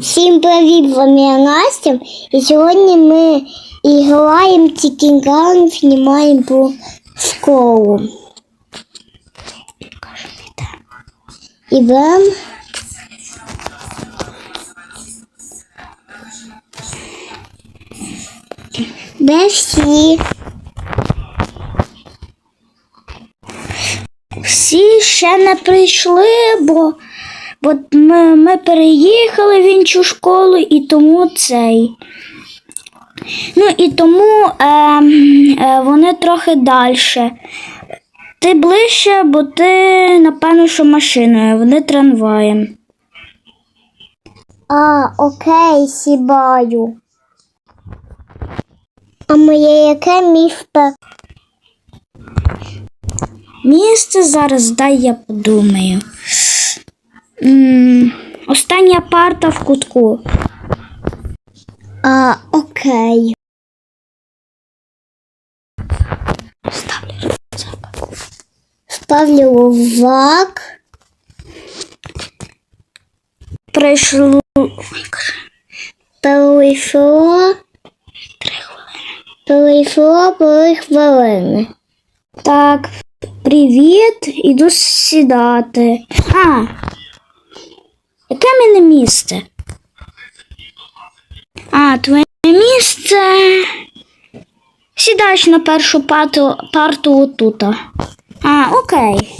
Всім привіт, з вами я Настя. І сьогодні ми граємо тікінгаун, знімаємо про школу. Ідемо. Де всі? Всі ще не прийшли, бо, бо ми, ми переїхали в іншу школу і тому цей. Ну і тому е, е, вони трохи далі. Ти ближче, бо ти, напевно, що машиною, вони трамваєм. А, окей, сібаю. А моє яке місто? Місце зараз дай я подумаю. М остання парта в кутку. А, окей. Ставлю рюкзак. Ставлю рюкзак. Прийшло. Прийшло. Прийшло три хвилини. Так, привіт, іду сідати. А, яке мене місце? А, твоє місце. Сідаєш на першу парту, парту отута. А, окей.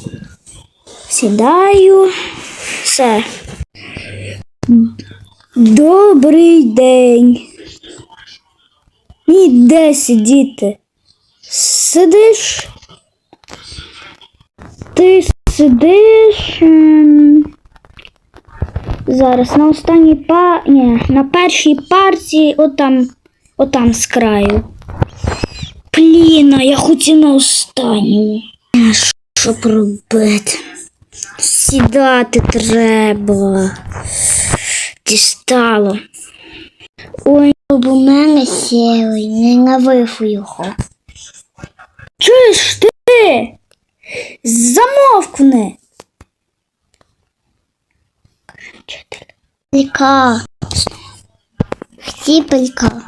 Сідаю. Все. Добрий день. Ніде сидіти. Сидиш. Ти сидиш. Зараз на останній па... Ні, на першій парті отам, отам з краю. Пліна, я хотів на останню. Що робити? Сідати треба. Дістало. Ой, бо в мене сілий, ненавижу його. Чуєш ти? Замовкни. Вчителька. Вчителька.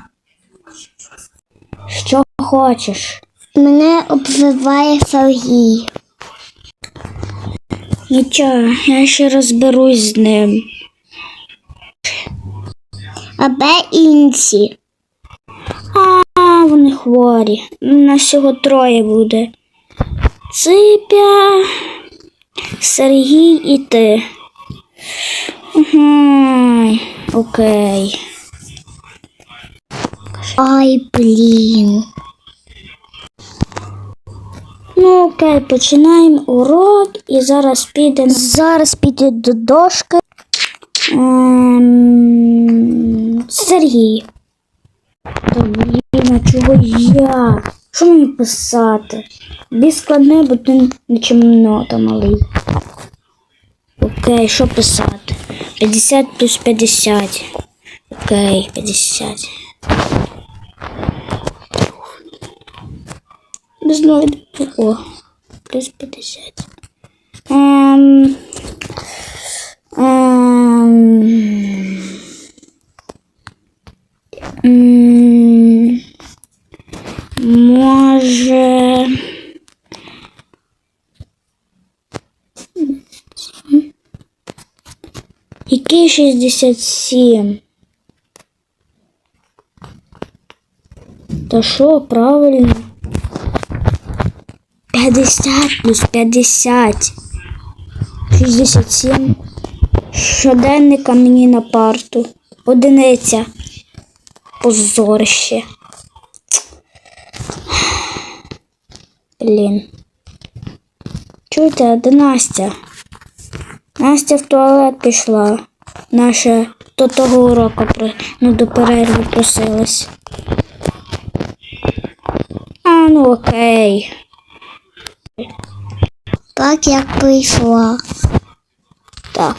Що хочеш? Мене обзиває Сергій. Нічого, я ще розберусь з ним. А де інші? А, вони хворі. Нас всього троє буде. Ципя, Сергій і ти. Угу, окей. Ай, блін. Ну, окей, починаємо урок і зараз підемо. Зараз піде до дошки. Ем... Сергій. Та блін, а чого я? Що мені писати? Бі складне, бо ти не чимнота малий. Окей, що писати? 50 плюс 50. Окей, 50. Без нуль. О, плюс 50. Ем, ем, м, може. Який 67? Та що, правильно? 50 плюс 50. 67. Щоденника мені на парту. Одиниця. Позорище. Блін. Чуєте, де Настя? Настя в туалет пішла. Наша до того уроку ну, до перерви просилась. А, ну окей. Так як прийшла. Так.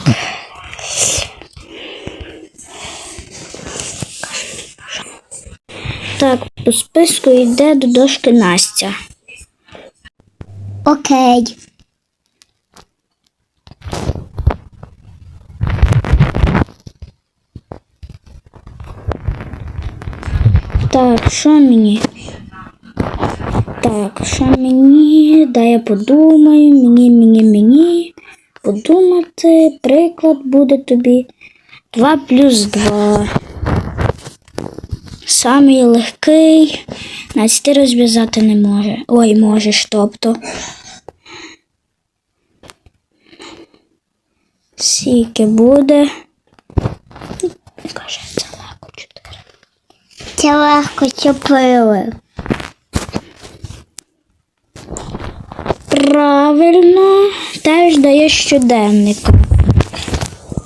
Так, по списку йде до дошки Настя. Окей. Так, що мені? Так, що мені? Дай я подумаю. Мені, мені, мені. Подумати. Приклад буде тобі. 2 плюс 2. Самий легкий. Навіть ти розв'язати не може. Ой, можеш, тобто. Скільки буде. Каже, легко 4. Це легко чопили. Правильно, теж дає щоденника.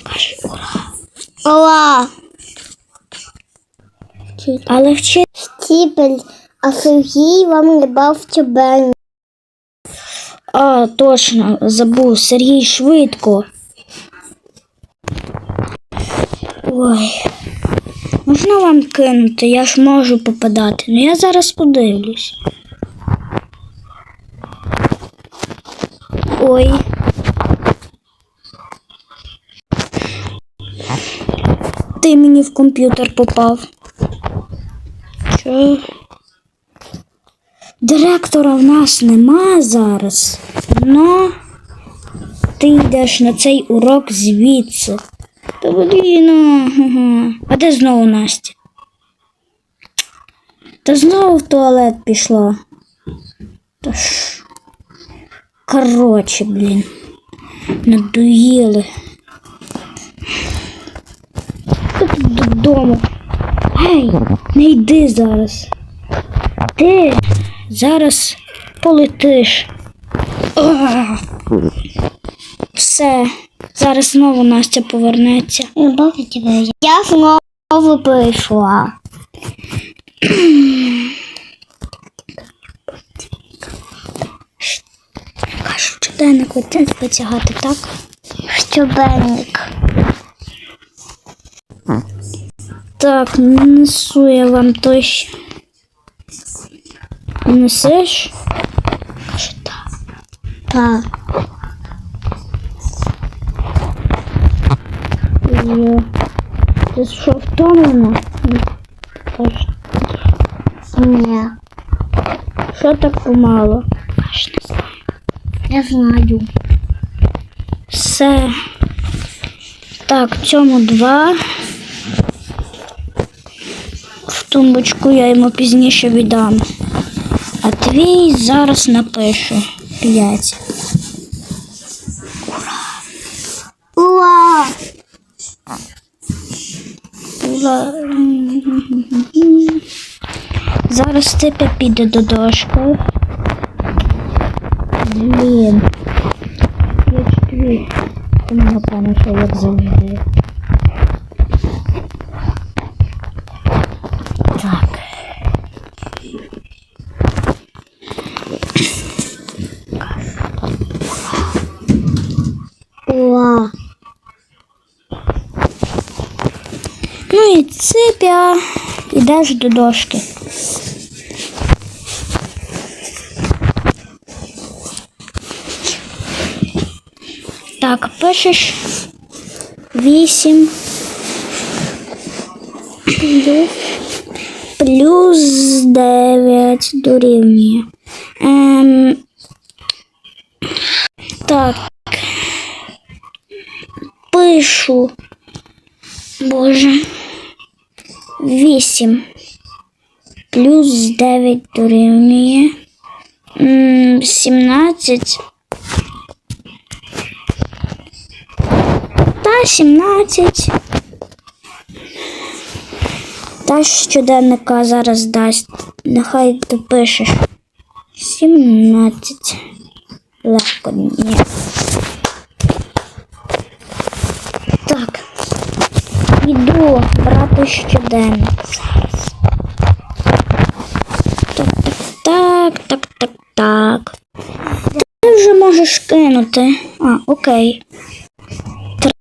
Каже, ура. Ола. Але вчи. Стіпель, а Сергій вам не бав чобен. А, точно, забув, Сергій швидко. Ой. Можна вам кинути? Я ж можу попадати. Ну я зараз подивлюсь. Ой. Ти мені в комп'ютер попав. Що? Директора в нас нема зараз. Ну, ти йдеш на цей урок звідси. Блін, ага. а де знову Настя? Та знову в туалет пішла. Та ж. Коротше, блін. Надоїли. Тут додому. Гей, не йди зараз. Ти зараз полетиш. Ах. Все. Зараз знову Настя повернеться. Я знову прийшла. Кажу, щоденник оце витягати, так? Щобенник. Так, несу я вам той. Несеш? Каже, так. Так. Ти що втомлена? Ні. що так помало? Каже, не знаю. Я знаю. Все. Так, цьому два. В тумбочку я йому пізніше віддам. А твій зараз напишу. П'ять. Зараз Ципя піде до дошки. Блін. Я чую. Ти мене що як завжди. Так. Ура! Ну і ципя. Ідеш до дошки. Так, пишеш вісім плюс дев'ять дорівнює. Ем, так. Пишу. Боже. 8 плюс 9 дорівнює м, 17. Та 17. Та щоденника зараз дасть. Нехай ти пишеш. 17. Легко ні. Так. Іду брати щоденник зараз. Так, так, так, так, так. Ти вже можеш кинути. А, окей.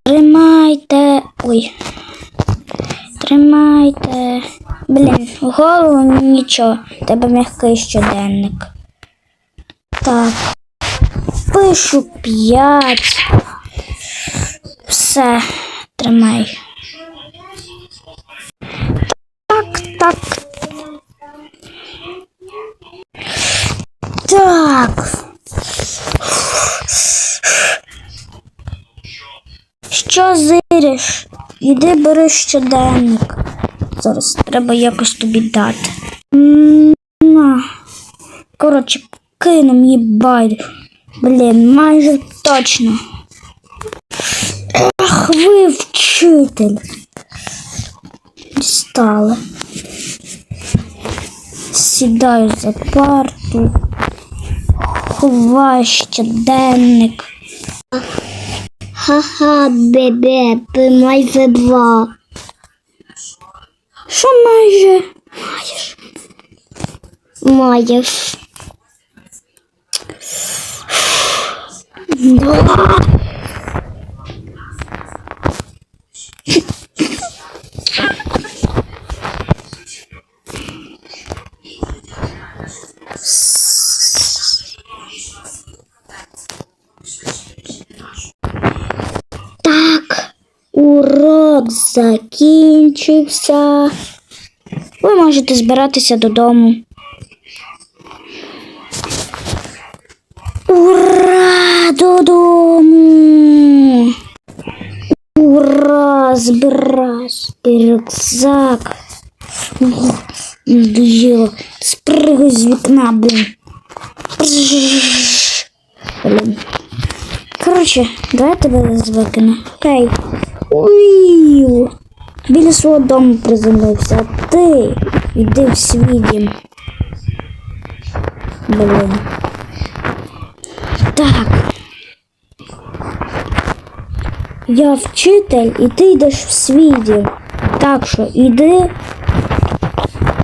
Тримайте. Ой. Тримайте. Блін, голову нічого. Тебе м'який щоденник. Так. Пишу п'ять. Все, тримай. так. Так. Що зириш? Іди бери щоденник. Зараз треба якось тобі дати. На. Коротше, кинем її байду. Блін, майже точно. Ах, ви вчитель. Стали. Сідаю за парту. Ховаю щоденник. Ха-ха, бебе, ти майже два. Що майже? Маєш. Так, урок закінчився. Ви можете збиратися додому. Ура! Додому! Ура! Збираюсь! Рюкзак! Ух, Надоело. Спрыгай з вікна. Брррр. Блін. Коротше, давай тебе викину. Окей. Уй. Біля свого дому приземлився, а ти йди в свій. Блін. Так. Я вчитель, і ти йдеш в свій. Так що іди.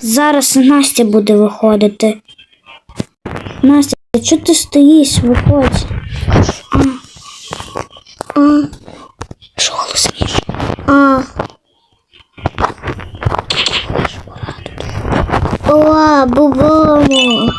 Зараз Настя буде виходити. Настя, чого ти стоїш? Виходь. А, Що голосніше? а. О, бубому.